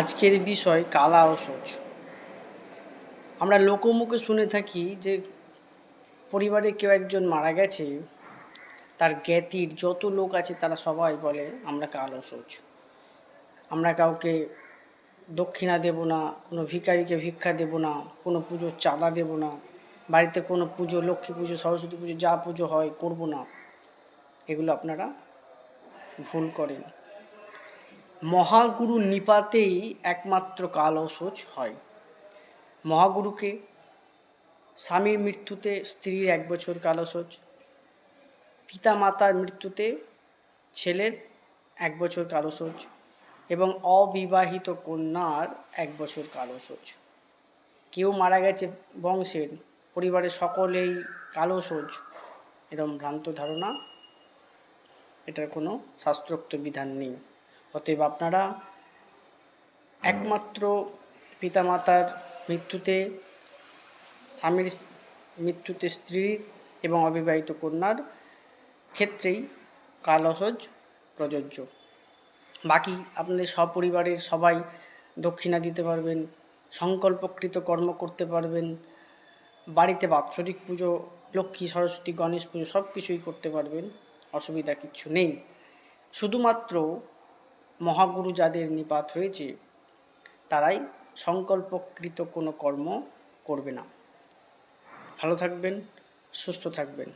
আজকের বিষয় কালা ও সোচ আমরা লোকমুখে শুনে থাকি যে পরিবারে কেউ একজন মারা গেছে, তার জ্ঞাতির যত লোক আছে তারা সবাই বলে, আমরা কালো সোচ আমরা কাউকে দক্ষিণা দেব না, কোনো ভিকারিকে ভিক্ষা দেব না, কোনো পুজোর চাঁদা দেব না, বাড়িতে কোনো পুজো, লক্ষ্মী পুজো, সরস্বতী পুজো, যা পুজো হয় করব না। এগুলো আপনারা ভুল করেন। মহাগুরু নিপাতেই একমাত্র কাল অসোচ হয়। মহাগুরুকে স্বামীর মৃত্যুতে, স্ত্রীর এক বছর কালসোচ পিতা মাতার মৃত্যুতে, ছেলের এক বছর কালসোচ এবং অবিবাহিত কন্যার এক বছর কালসোচ কেউ মারা গেছে বংশের পরিবারের সকলেই কালো সোচ এরকম ভ্রান্ত ধারণা, এটার কোনো শাস্ত্রোক্ত বিধান নেই। অতএব আপনারা একমাত্র পিতামাতার মৃত্যুতে, স্বামীর মৃত্যুতে স্ত্রীর এবং অবিবাহিত কন্যার ক্ষেত্রেই কালসজ প্রযোজ্য। বাকি আপনাদের সপরিবারের সবাই দক্ষিণা দিতে পারবেন, সংকল্পকৃত কর্ম করতে পারবেন, বাড়িতে বাৎসরিক পুজো, লক্ষ্মী, সরস্বতী, গণেশ পুজো সব কিছুই করতে পারবেন, অসুবিধা কিছু নেই। শুধুমাত্র মহাগুরু যাদের নিপাত হয়েছে তারাই সংকল্পকৃত কোনো কর্ম করবে না। ভালো থাকবেন সুস্থ থাকবেন।